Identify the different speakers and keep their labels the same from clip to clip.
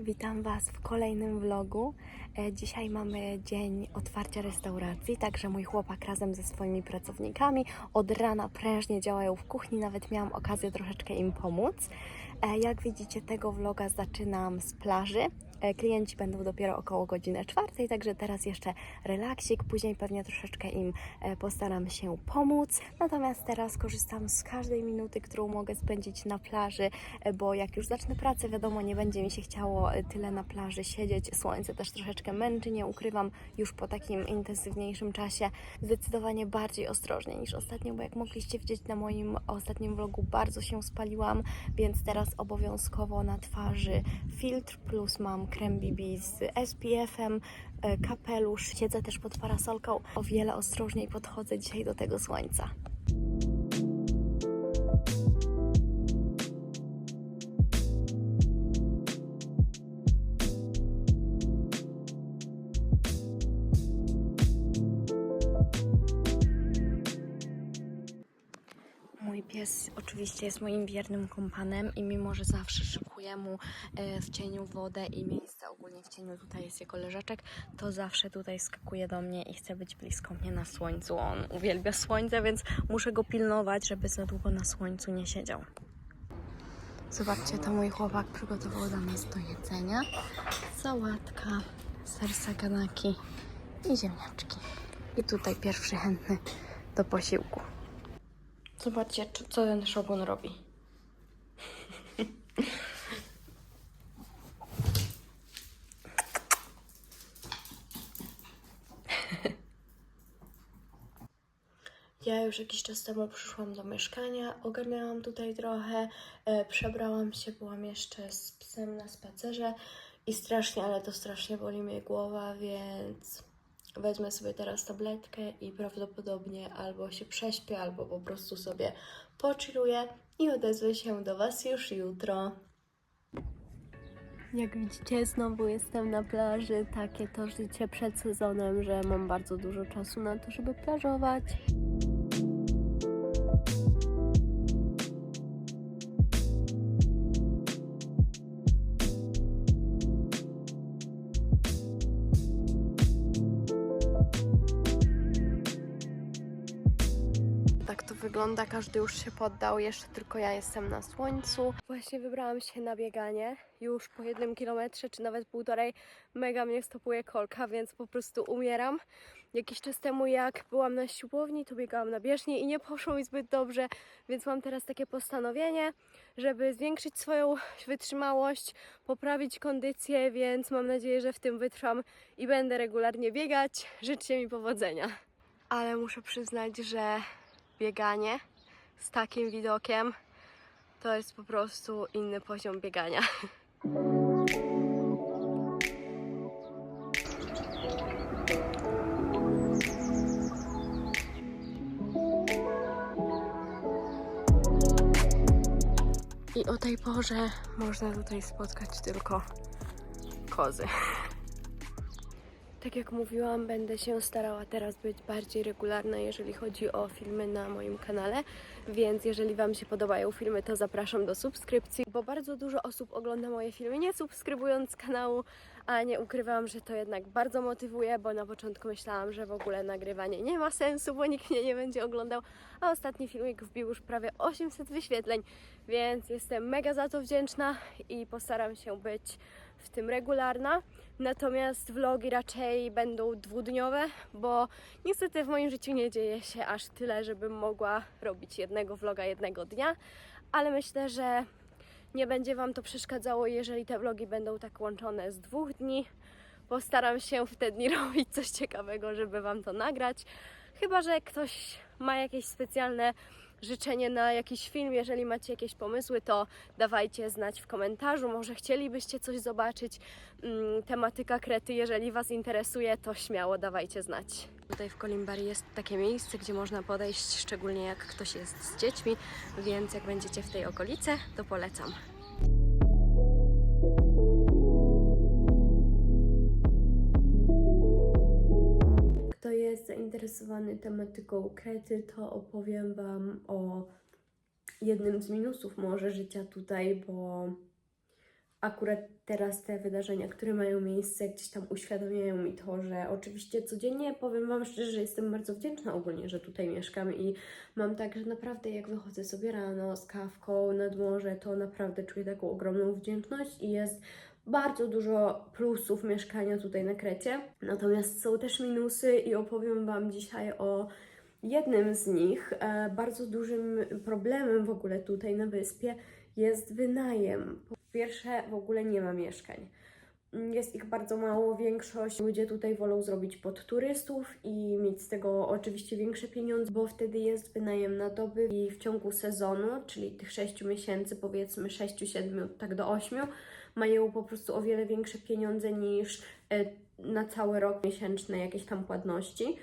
Speaker 1: Witam Was w kolejnym vlogu. E, Dzisiaj mamy dzień otwarcia restauracji, także mój chłopak razem ze swoimi pracownikami od rana prężnie działają w kuchni, nawet miałam okazję troszeczkę im pomóc. E, Jak widzicie, tego vloga zaczynam z plaży. E, Klienci będą dopiero około godziny czwartej, także teraz jeszcze relaksik, później pewnie troszeczkę im e, postaram się pomóc. Natomiast teraz korzystam z każdej minuty, którą mogę spędzić na plaży, e, bo jak już zacznę pracę, wiadomo, nie będzie mi się chciało tyle na plaży siedzieć. Słońce też troszeczkę męczy, nie ukrywam, już po takim intensywniejszym czasie. Zdecydowanie bardziej ostrożnie niż ostatnio, bo jak mogliście widzieć na moim ostatnim vlogu, bardzo się spaliłam, więc teraz obowiązkowo na twarzy filtr, plus mam krem BB z SPF-em, e, kapelusz. Siedzę też pod parasolką. O wiele ostrożniej podchodzę dzisiaj do tego słońca. Oczywiście jest moim wiernym kompanem i mimo, że zawsze szykuję mu e, w cieniu wodę i miejsce ogólnie w cieniu tutaj jest jego leżaczek, to zawsze tutaj skakuje do mnie i chce być blisko mnie na słońcu. On uwielbia słońce, więc muszę go pilnować, żeby za długo na słońcu nie siedział. Zobaczcie, to mój chłopak przygotował dla nas do jedzenia. Sałatka, ser saganaki i ziemniaczki. I tutaj pierwszy chętny do posiłku. Zobaczcie, co ten szogun robi. Ja już jakiś czas temu przyszłam do mieszkania, ogarniałam tutaj trochę, e, przebrałam się, byłam jeszcze z psem na spacerze i strasznie, ale to strasznie boli mnie głowa, więc wezmę sobie teraz tabletkę i prawdopodobnie albo się prześpię, albo po prostu sobie pochilluję i odezwę się do Was już jutro. Jak widzicie, znowu jestem na plaży. Takie to życie przed sezonem, że mam bardzo dużo czasu na to, żeby plażować. Wygląda, każdy już się poddał, jeszcze tylko ja jestem na słońcu. Właśnie wybrałam się na bieganie, już po jednym kilometrze, czy nawet półtorej, mega mnie stopuje kolka, więc po prostu umieram. Jakiś czas temu jak byłam na siłowni, to biegałam na bieżni i nie poszło mi zbyt dobrze, więc mam teraz takie postanowienie, żeby zwiększyć swoją wytrzymałość, poprawić kondycję, więc mam nadzieję, że w tym wytrwam i będę regularnie biegać. Życzcie mi powodzenia. Ale muszę przyznać, że bieganie z takim widokiem to jest po prostu inny poziom biegania. I o tej porze można tutaj spotkać tylko kozy. Tak jak mówiłam, będę się starała teraz być bardziej regularna, jeżeli chodzi o filmy na moim kanale, więc jeżeli Wam się podobają filmy, to zapraszam do subskrypcji, bo bardzo dużo osób ogląda moje filmy nie subskrybując kanału, a nie ukrywam, że to jednak bardzo motywuje, bo na początku myślałam, że w ogóle nagrywanie nie ma sensu, bo nikt mnie nie będzie oglądał, a ostatni filmik wbił już prawie 800 wyświetleń, więc jestem mega za to wdzięczna i postaram się być w tym regularna. Natomiast vlogi raczej będą dwudniowe, bo niestety w moim życiu nie dzieje się aż tyle, żebym mogła robić jednego vloga jednego dnia, ale myślę, że nie będzie Wam to przeszkadzało, jeżeli te vlogi będą tak łączone z dwóch dni. Postaram się w te dni robić coś ciekawego, żeby Wam to nagrać. Chyba, że ktoś ma jakieś specjalne życzenie na jakiś film. Jeżeli macie jakieś pomysły, to dawajcie znać w komentarzu. Może chcielibyście coś zobaczyć. Mm, tematyka krety, jeżeli Was interesuje, to śmiało dawajcie znać. Tutaj w Kolimbari jest takie miejsce, gdzie można podejść, szczególnie jak ktoś jest z dziećmi, więc jak będziecie w tej okolicy, to polecam. Zainteresowany tematyką krety, to opowiem Wam o jednym z minusów może życia tutaj, bo akurat teraz te wydarzenia, które mają miejsce, gdzieś tam uświadamiają mi to, że oczywiście codziennie powiem Wam szczerze, że jestem bardzo wdzięczna ogólnie, że tutaj mieszkam i mam tak, że naprawdę jak wychodzę sobie rano z kawką nad morze, to naprawdę czuję taką ogromną wdzięczność i jest bardzo dużo plusów mieszkania tutaj na Krecie. Natomiast są też minusy i opowiem Wam dzisiaj o jednym z nich. E, bardzo dużym problemem w ogóle tutaj na wyspie jest wynajem. Po pierwsze, w ogóle nie ma mieszkań. Jest ich bardzo mało, większość ludzie tutaj wolą zrobić pod turystów i mieć z tego oczywiście większe pieniądze, bo wtedy jest wynajem na doby i w ciągu sezonu, czyli tych 6 miesięcy, powiedzmy 6-7, tak do 8, mają po prostu o wiele większe pieniądze niż e, na cały rok miesięczne jakieś tam płatności.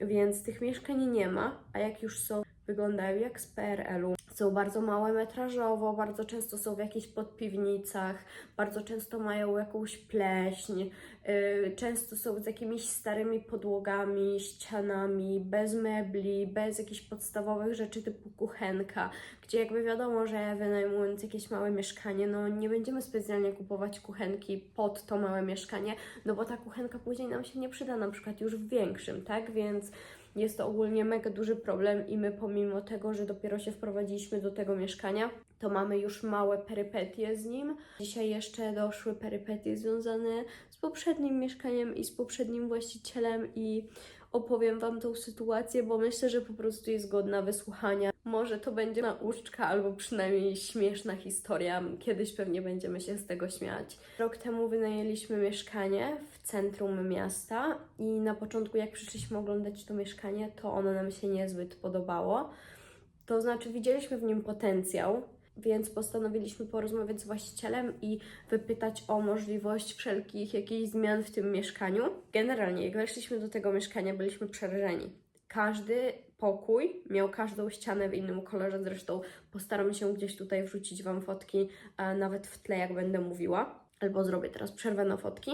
Speaker 1: Więc tych mieszkań nie ma, a jak już są, wyglądają jak z PRL-u. Są bardzo małe metrażowo, bardzo często są w jakichś podpiwnicach, bardzo często mają jakąś pleśń, yy, często są z jakimiś starymi podłogami, ścianami, bez mebli, bez jakichś podstawowych rzeczy typu kuchenka, gdzie jakby wiadomo, że wynajmując jakieś małe mieszkanie, no nie będziemy specjalnie kupować kuchenki pod to małe mieszkanie, no bo ta kuchenka później nam się nie przyda, na przykład już w większym, tak? Więc jest to ogólnie mega duży problem i my pomimo tego, że dopiero się wprowadziliśmy do tego mieszkania, to mamy już małe perypetie z nim. Dzisiaj jeszcze doszły perypetie związane z poprzednim mieszkaniem i z poprzednim właścicielem i opowiem Wam tą sytuację, bo myślę, że po prostu jest godna wysłuchania. Może to będzie nauczka albo przynajmniej śmieszna historia. Kiedyś pewnie będziemy się z tego śmiać. Rok temu wynajęliśmy mieszkanie w centrum miasta i na początku jak przyszliśmy oglądać to mieszkanie, to ono nam się niezbyt podobało. To znaczy widzieliśmy w nim potencjał, więc postanowiliśmy porozmawiać z właścicielem i wypytać o możliwość wszelkich jakichś zmian w tym mieszkaniu. Generalnie, jak weszliśmy do tego mieszkania, byliśmy przerażeni. Każdy pokój miał każdą ścianę w innym kolorze, zresztą postaram się gdzieś tutaj wrzucić Wam fotki, e, nawet w tle, jak będę mówiła. Albo zrobię teraz przerwę na fotki.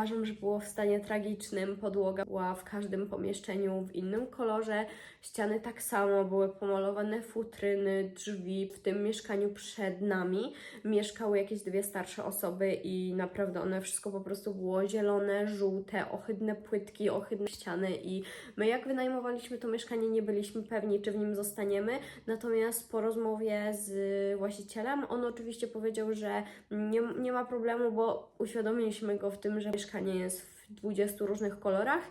Speaker 1: Uważam, że było w stanie tragicznym. Podłoga była w każdym pomieszczeniu w innym kolorze. Ściany tak samo były pomalowane futryny, drzwi. W tym mieszkaniu przed nami mieszkały jakieś dwie starsze osoby i naprawdę one wszystko po prostu było zielone, żółte, ohydne płytki, ohydne ściany i my jak wynajmowaliśmy to mieszkanie nie byliśmy pewni, czy w nim zostaniemy. Natomiast po rozmowie z właścicielem on oczywiście powiedział, że nie, nie ma problemu, bo uświadomiliśmy go w tym, że mieszkanie jest w 20 różnych kolorach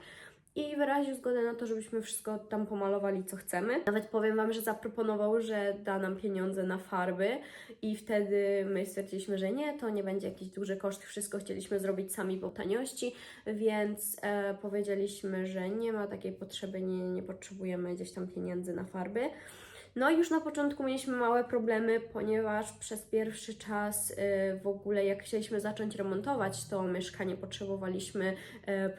Speaker 1: i wyraził zgodę na to, żebyśmy wszystko tam pomalowali, co chcemy. Nawet powiem Wam, że zaproponował, że da nam pieniądze na farby i wtedy my stwierdziliśmy, że nie, to nie będzie jakiś duży koszt, wszystko chcieliśmy zrobić sami po taniości, więc e, powiedzieliśmy, że nie ma takiej potrzeby, nie, nie potrzebujemy gdzieś tam pieniędzy na farby. No i już na początku mieliśmy małe problemy, ponieważ przez pierwszy czas y, w ogóle jak chcieliśmy zacząć remontować to mieszkanie, potrzebowaliśmy y,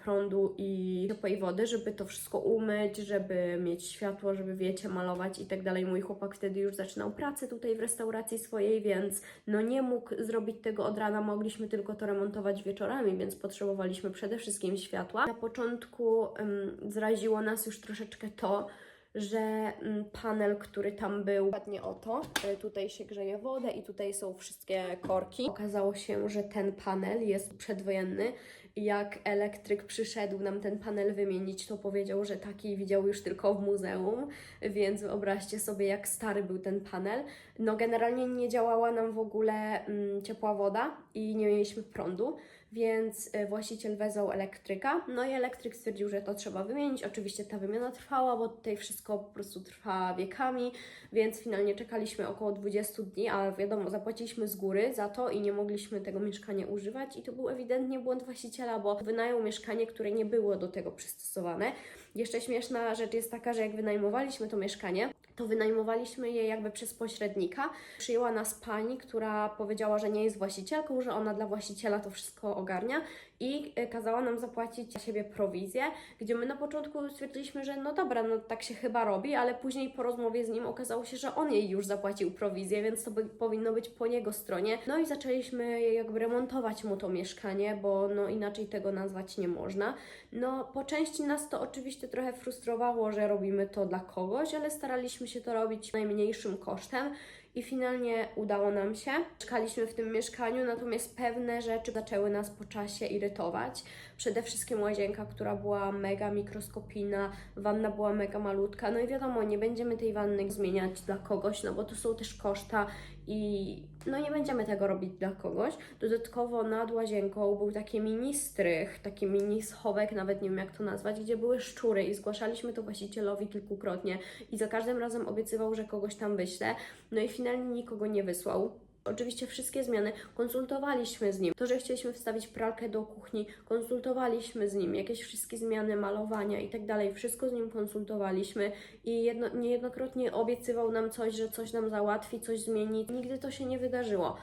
Speaker 1: prądu i ciepłej wody, żeby to wszystko umyć, żeby mieć światło, żeby wiecie, malować i tak dalej. Mój chłopak wtedy już zaczynał pracę tutaj w restauracji swojej, więc no nie mógł zrobić tego od rana, mogliśmy tylko to remontować wieczorami, więc potrzebowaliśmy przede wszystkim światła. Na początku ym, zraziło nas już troszeczkę to, że mm, panel, który tam był, ładnie oto, y, tutaj się grzeje wodę i tutaj są wszystkie korki. Okazało się, że ten panel jest przedwojenny jak elektryk przyszedł nam ten panel wymienić, to powiedział, że taki widział już tylko w muzeum, więc wyobraźcie sobie, jak stary był ten panel. No generalnie nie działała nam w ogóle mm, ciepła woda i nie mieliśmy prądu, więc y, właściciel wezwał elektryka, no i elektryk stwierdził, że to trzeba wymienić. Oczywiście ta wymiana trwała, bo tutaj wszystko po prostu trwa wiekami, więc finalnie czekaliśmy około 20 dni, ale wiadomo, zapłaciliśmy z góry za to i nie mogliśmy tego mieszkania używać i to był ewidentnie błąd właściciela, bo wynajął mieszkanie, które nie było do tego przystosowane. Jeszcze śmieszna rzecz jest taka, że jak wynajmowaliśmy to mieszkanie, to wynajmowaliśmy je jakby przez pośrednika. Przyjęła nas pani, która powiedziała, że nie jest właścicielką, że ona dla właściciela to wszystko ogarnia i e, kazała nam zapłacić za siebie prowizję, gdzie my na początku stwierdziliśmy, że no dobra, no tak się chyba robi, ale później po rozmowie z nim okazało się, że on jej już zapłacił prowizję, więc to by, powinno być po jego stronie. No i zaczęliśmy jakby remontować mu to mieszkanie, bo no inaczej tego nazwać nie można. No po części nas to oczywiście trochę frustrowało, że robimy to dla kogoś, ale staraliśmy się to robić najmniejszym kosztem i finalnie udało nam się. Mieszkaliśmy w tym mieszkaniu, natomiast pewne rzeczy zaczęły nas po czasie irytować. Przede wszystkim łazienka, która była mega mikroskopijna, wanna była mega malutka. No i wiadomo, nie będziemy tej wanny zmieniać dla kogoś, no bo to są też koszta i no nie będziemy tego robić dla kogoś. Dodatkowo nad łazienką był taki mini strych, taki mini schowek, nawet nie wiem jak to nazwać, gdzie były szczury i zgłaszaliśmy to właścicielowi kilkukrotnie i za każdym razem obiecywał, że kogoś tam wyśle. No i finalnie nikogo nie wysłał. Oczywiście wszystkie zmiany konsultowaliśmy z nim. To, że chcieliśmy wstawić pralkę do kuchni, konsultowaliśmy z nim. Jakieś wszystkie zmiany malowania i tak dalej, wszystko z nim konsultowaliśmy i jedno, niejednokrotnie obiecywał nam coś, że coś nam załatwi, coś zmieni. Nigdy to się nie wydarzyło.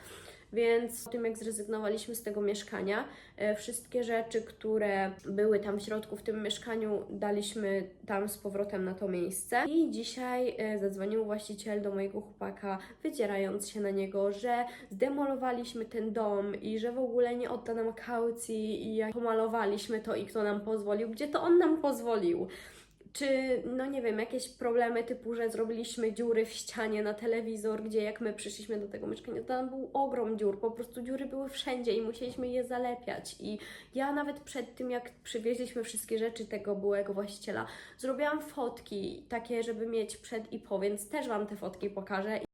Speaker 1: Więc po tym, jak zrezygnowaliśmy z tego mieszkania, e, wszystkie rzeczy, które były tam w środku w tym mieszkaniu, daliśmy tam z powrotem na to miejsce. I dzisiaj e, zadzwonił właściciel do mojego chłopaka, wydzierając się na niego, że zdemolowaliśmy ten dom i że w ogóle nie odda nam kaucji i jak pomalowaliśmy to i kto nam pozwolił, gdzie to on nam pozwolił czy, no nie wiem, jakieś problemy typu, że zrobiliśmy dziury w ścianie na telewizor, gdzie jak my przyszliśmy do tego mieszkania, to tam był ogrom dziur, po prostu dziury były wszędzie i musieliśmy je zalepiać. I ja nawet przed tym, jak przywieźliśmy wszystkie rzeczy tego byłego właściciela, zrobiłam fotki takie, żeby mieć przed i po, więc też Wam te fotki pokażę.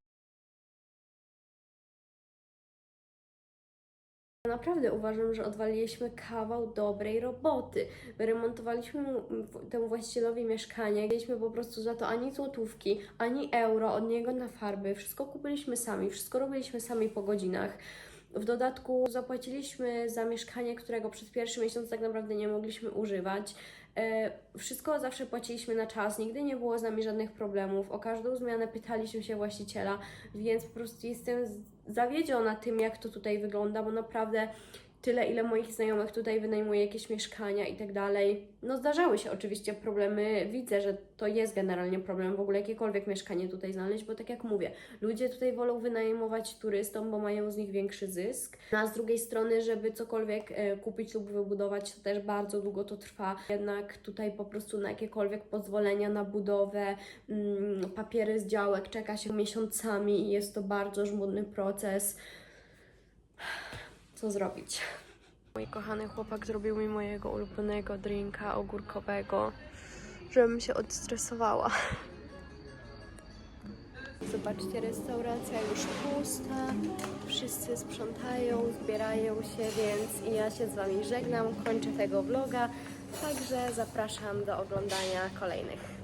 Speaker 1: Naprawdę uważam, że odwaliliśmy kawał dobrej roboty. Wyremontowaliśmy mu, temu właścicielowi mieszkanie, nie mieliśmy po prostu za to ani złotówki, ani euro od niego na farby. Wszystko kupiliśmy sami, wszystko robiliśmy sami po godzinach. W dodatku zapłaciliśmy za mieszkanie, którego przez pierwszy miesiąc tak naprawdę nie mogliśmy używać. E, Wszystko zawsze płaciliśmy na czas, nigdy nie było z nami żadnych problemów. O każdą zmianę pytaliśmy się właściciela, więc po prostu jestem z- zawiedziona tym, jak to tutaj wygląda, bo naprawdę tyle, ile moich znajomych tutaj wynajmuje jakieś mieszkania i tak dalej. No zdarzały się oczywiście problemy, widzę, że to jest generalnie problem w ogóle jakiekolwiek mieszkanie tutaj znaleźć, bo tak jak mówię, ludzie tutaj wolą wynajmować turystom, bo mają z nich większy zysk. No, a z drugiej strony, żeby cokolwiek e, kupić lub wybudować, to też bardzo długo to trwa. Jednak tutaj po prostu na jakiekolwiek pozwolenia na budowę, mm, papiery z działek czeka się miesiącami i jest to bardzo żmudny proces. Co zrobić? Mój kochany chłopak zrobił mi mojego ulubionego drinka ogórkowego, żebym się odstresowała. Zobaczcie, restauracja już pusta, wszyscy sprzątają, zbierają się, więc i ja się z Wami żegnam, kończę tego vloga, także zapraszam do oglądania kolejnych.